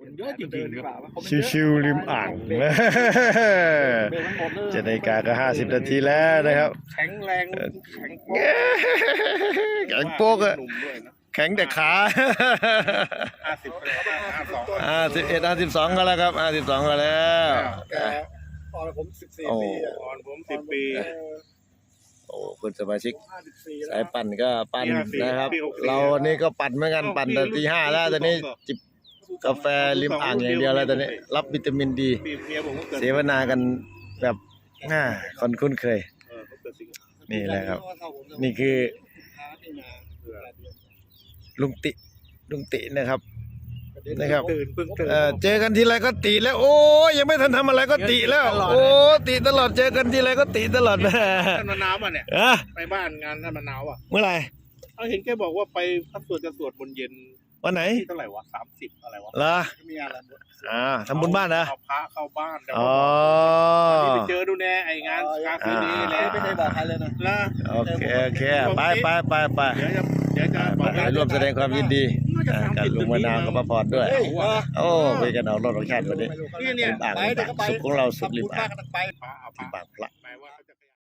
คนเยอะจริงๆครับชิวๆริมอ่างเจะในกาก็ห้าสิบนาทีแล้วนะครับ แข็งแรง แข็งโป๊กแข็งโป๊กอะหนุ่มด้วยนะแข็งแต่ขาห้าสิบไปแล้วห้าสองห้าสิบเอ็ดห้าสิบสองก็แล้วครับห้าสิบสองก็แล้วแกตอนผมสิบสี่โอ้ปีอะก่อนผมสิบปีเออโอ้คุณสมาชิกห้าสิบสี่แล้สายวปั่นก็ปั่นปีห้าสี่นะครับปีหกสี่เรานี่ก็ปั่นเหมือนกันปั่นแต่ตีห้าแล้วตอนนี้จิบ กาแฟริมอ่างอย่างเดียวแล้วตอนนี้ รับวิตามินดี ปีเมียผมก็เกิดเสวนากันแบบน่าคนคุ้นเคย เออเขาเกิดสิงหานี่แหละครับ นี่คือลุงติลุงตินะครับ นะครับ ตื่นเพิ่งตื่นเอ่อเจอกันทีไรก็ติแล้ว โอ้ยยังไม่ทันทำอะไรก็ติแล้ว โอ้ติตลอดเจอกันทีไรก็ติตลอดแม่ท่านมะนาวอะเนี่ยอะไปบ้านงานท่านมะนาวอะเมื่อไหร่เขาเห็นแกบอกว่าไปพักสวดจะสวดบนเย็น วันไหนที่เท่าไหร่วะสามสิบอะไรวะเหรอมีอะไรอ่าทำบุญบ้านนะเอาพระเข้าบ้านแต่อ๋อว่าที่ไปเจอดูแน่ไอ้งานงานคืนนี้แหละไม่ได้บอกใครเลยนะแล้วโอเคโอเคไปไปไปไปเดี๋ยวจะเดี๋ยวจะบอกไปร่วมแสดงความยินดีอ่ากับลุงมะนาวกับป้าพรด้วยเฮ้ยเออโอ้ไปกันเอารถของชาติวันนี้เนี่ยเนี่ยริมอ่างไปเดี๋ยวก็ไปสุขของเราสุขริมอ่างทำบุญบ้นก็ต้องไปพระเอาพที่ระบางพระหมายว่าเขาจะ